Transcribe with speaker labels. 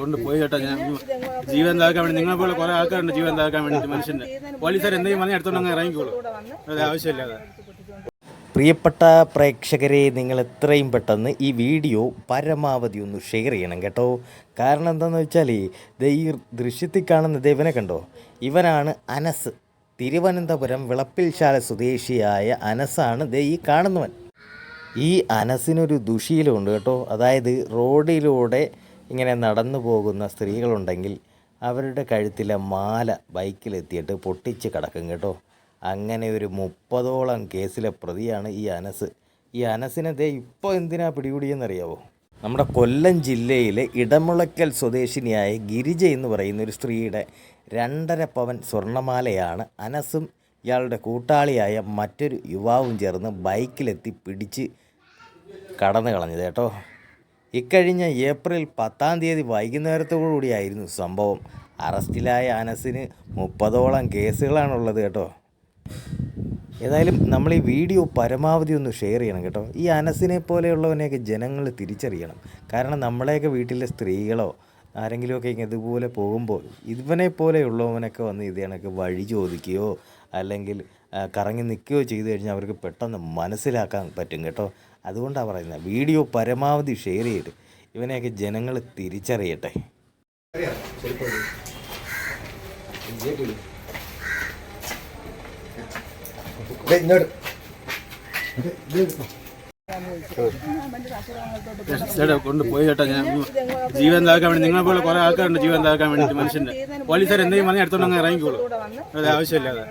Speaker 1: കൊണ്ട് പോയി ചേട്ടാ ഞാൻ. ജീവൻ താക്കാൻ വേണ്ടി നിങ്ങളെ പോലെ കുറെ ആൾക്കാരുണ്ട് ജീവൻ താക്കാൻ വേണ്ടി മനുഷ്യന്റെ പോലീസുകാർ എന്തെങ്കിലും പറഞ്ഞാൽ എടുത്തോണ്ട് ഇറങ്ങിക്കോളൂ. അത് ആവശ്യമില്ല
Speaker 2: പ്രിയപ്പെട്ട പ്രേക്ഷകരെ നിങ്ങൾ എത്രയും പെട്ടെന്ന് ഈ വീഡിയോ പരമാവധി ഒന്ന് ഷെയർ ചെയ്യണം കേട്ടോ. കാരണം എന്താണെന്ന് വെച്ചാൽ ഈ ദൃശ്യത്തിൽ കാണുന്ന ദേവനെ കണ്ടോ? ഇവനാണ് അനസ്. തിരുവനന്തപുരം വിളപ്പിൽശാല സ്വദേശിയായ അനസാണ് ദേ ഈ കാണുന്നവൻ. ഈ അനസിനൊരു ദുശീലമുണ്ട് കേട്ടോ. അതായത് റോഡിലൂടെ ഇങ്ങനെ നടന്നു പോകുന്ന സ്ത്രീകളുണ്ടെങ്കിൽ അവരുടെ കഴുത്തിലെ മാല ബൈക്കിലെത്തിയിട്ട് പൊട്ടിച്ച് കിടക്കും കേട്ടോ. അങ്ങനെ ഒരു മുപ്പതോളം കേസിലെ പ്രതിയാണ് ഈ അനസ്. ഈ അനസിനെ ദേ ഇപ്പോൾ എന്തിനാ പിടികൂടിയെന്നറിയാവോ? നമ്മുടെ കൊല്ലം ജില്ലയിലെ ഇടമുളയ്ക്കൽ സ്വദേശിനിയായ ഗിരിജ എന്ന് പറയുന്ന ഒരു സ്ത്രീയുടെ രണ്ടര പവൻ സ്വർണമാലയാണ് അനസും ഇയാളുടെ കൂട്ടാളിയായ മറ്റൊരു യുവാവും ചേർന്ന് ബൈക്കിലെത്തി പിടിച്ച് കടന്നു കളഞ്ഞത് കേട്ടോ. ഇക്കഴിഞ്ഞ ഏപ്രിൽ പത്താം തീയതി വൈകുന്നേരത്തോടുകൂടിയായിരുന്നു സംഭവം. അറസ്റ്റിലായ അനസിന് മുപ്പതോളം കേസുകളാണുള്ളത് കേട്ടോ. ഏതായാലും നമ്മൾ ഈ വീഡിയോ പരമാവധി ഒന്ന് ഷെയർ ചെയ്യണം കേട്ടോ. ഈ അനസിനെ പോലെയുള്ളവനെയൊക്കെ ജനങ്ങൾ തിരിച്ചറിയണം. കാരണം നമ്മളെയൊക്കെ വീട്ടിലെ സ്ത്രീകളോ ആരെങ്കിലുമൊക്കെ ഇതുപോലെ പോകുമ്പോൾ ഇവനെ പോലെയുള്ളവനൊക്കെ വന്ന് ഇത് കണക്ക് വഴി ചോദിക്കുകയോ അല്ലെങ്കിൽ കറങ്ങി നിൽക്കുകയോ ചെയ്തു കഴിഞ്ഞാൽ അവർക്ക് പെട്ടെന്ന് മനസ്സിലാക്കാൻ പറ്റും കേട്ടോ. അതുകൊണ്ടാണ് പറയുന്നത്. വീഡിയോ പരമാവധി ഷെയർ ചെയ്ത് ഇവനെയൊക്കെ ജനങ്ങൾ തിരിച്ചറിയട്ടെ.
Speaker 1: ചേട്ടാ കൊണ്ട് പോയി ചേട്ടാ ഞാൻ ജീവൻ താക്കാൻ വേണ്ടി നിങ്ങളെ പോലെ കുറെ ആൾക്കാരുണ്ട് ജീവൻ താക്കാൻ വേണ്ടി മനുഷ്യന്റെ. പോലീസുകാർ എന്തെങ്കിലും പറഞ്ഞാൽ എടുത്തോണ്ട് അങ്ങ് ഇറങ്ങിക്കോളൂ. അത് ആവശ്യമില്ലാതെ.